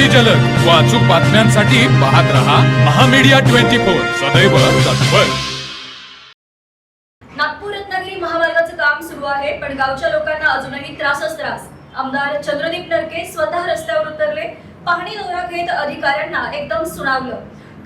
अगदी जलद. व अचूक बातम्यांसाठी पाहत रहा महामीडिया ट्वेंटी फोर. सदैव तत्पर. नागपूर रत्नागिरी महामार्गाचं काम सुरू आहे पण गावच्या लोकांना अजूनही त्रासच त्रास. आमदार चंद्रदीप नरके स्वतः रस्त्यावर उतरले. पाहणी दौरा घेत अधिकाऱ्यांना एकदम सुनावलं.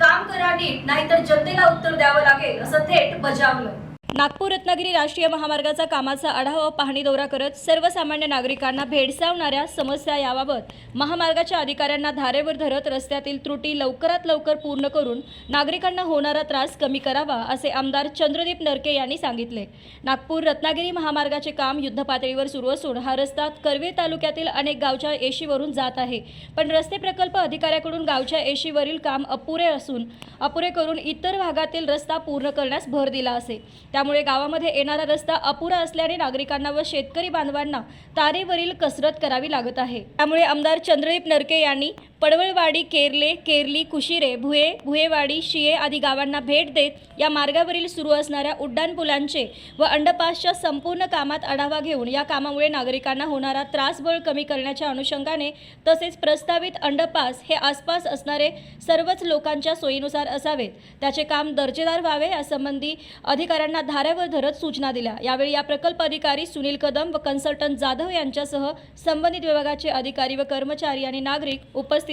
काम करा नीट नाहीतर जनतेला उत्तर द्यावं लागेल असं थेट बजावलं. नागपूर रत्नागिरी राष्ट्रीय महामार्गाचा कामाचा आढावा पाहणी दौरा करत सर्वसामान्य नागरिकांना भेडसावणाऱ्या समस्या याबाबत महामार्गाच्या अधिकाऱ्यांना धारेवर धरत रस्त्यातील त्रुटी लवकरात लवकर पूर्ण करून नागरिकांना होणारा त्रास कमी करावा असे आमदार चंद्रदीप नरके यांनी सांगितले. नागपूर रत्नागिरी महामार्गाचे काम युद्धपातळीवर सुरू असून हा रस्ता करवीर तालुक्यातील अनेक गावच्या एशीवरून जात आहे. पण रस्ते प्रकल्प अधिकाऱ्याकडून गावच्या एशीवरील काम अपुरे असून अपुरे करून इतर भागातील रस्ता पूर्ण करण्यास भर दिला असे. त्यामुळे गावामध्ये येणारा रस्ता अपुरा असल्याने नागरिकांना व शेतकरी बांधवांना तारेवरील कसरत करावी लागत आहे. त्यामुळे आमदार चंद्रदीप नरके यांनी पडवळवाडी केरले केरली कुशिरे भुये भुयेवाडी शिये आदी गावांना भेट देत या मार्गावरील सुरू असणाऱ्या उड्डाणपुलांचे व अंडरपासच्या संपूर्ण कामात आढावा घेऊन या कामामुळे नागरिकांना होणारा त्रासबळ कमी करण्याच्या अनुषंगाने तसेच प्रस्तावित अंडरपास हे आसपास असणारे सर्वच लोकांच्या सोयीनुसार असावेत. त्याचे काम दर्जेदार व्हावे यासंबंधी अधिकाऱ्यांना धाऱ्यावर धरत सूचना दिल्या. यावेळी या प्रकल्प अधिकारी सुनील कदम व कन्सल्टंट जाधव यांच्यासह संबंधित विभागाचे अधिकारी व कर्मचारी आणि नागरिक उपस्थित